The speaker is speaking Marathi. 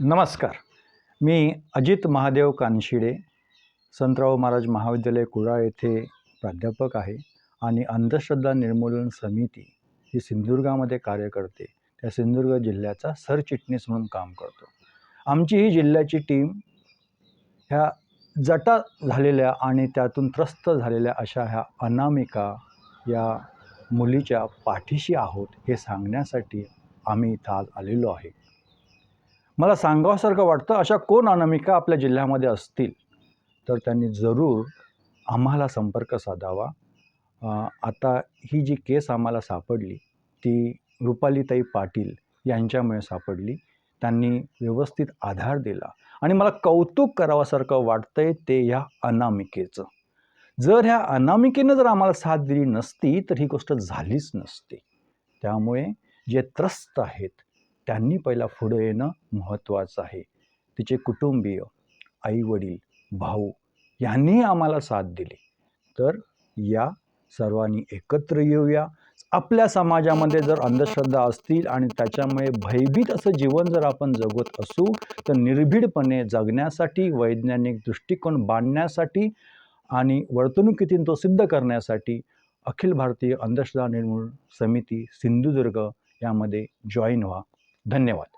नमस्कार. मी अजित महादेव कानशिडे संतराव महाराज महाविद्यालय कुडाळ येथे प्राध्यापक आहे आणि अंधश्रद्धा निर्मूलन समिती ही सिंधुदुर्गामध्ये कार्य करते. त्या सिंधुदुर्ग जिल्ह्याचा सरचिटणीस म्हणून काम करतो. आमची ही जिल्ह्याची टीम ह्या जटा झालेल्या आणि त्यातून त्रस्त झालेल्या अशा ह्या अनामिका या मुलीच्या पाठीशी आहोत हे सांगण्यासाठी आम्ही इथं आज आलेलो आहे. मला सांगावसारखं वाटतं अशा कोण अनामिका आपल्या जिल्ह्यामध्ये असतील? तर त्यांनी जरूर आम्हाला संपर्क साधावा. आता ही जी केस आम्हाला सापडली ती रुपालीताई पाटील यांच्यामुळे सापडली. त्यांनी व्यवस्थित आधार दिला. आणि मला कौतुक करावासारखं वाटतंय ते ह्या अनामिकेचं. जर ह्या अनामिकेनं जर आम्हाला साथ दिली नसती तर ही गोष्ट झालीच नसती. त्यामुळे जे त्रस्त आहेत त्यांनी पहिला पुढं येणं महत्त्वाचं आहे. तिचे कुटुंबीय आईवडील भाऊ यांनी आम्हाला साथ दिली. तर या सर्वांनी एकत्र येऊया. आपल्या समाजामध्ये जर अंधश्रद्धा असतील आणि त्याच्यामुळे भयभीत असं जीवन जर आपण जगत असू तर निर्भीडपणे जगण्यासाठी वैज्ञानिक दृष्टिकोन बांधण्यासाठी आणि वर्तणुकीतून तो सिद्ध करण्यासाठी अखिल भारतीय अंधश्रद्धा निर्मूलन समिती सिंधुदुर्ग यामध्ये जॉईन व्हा. धन्यवाद.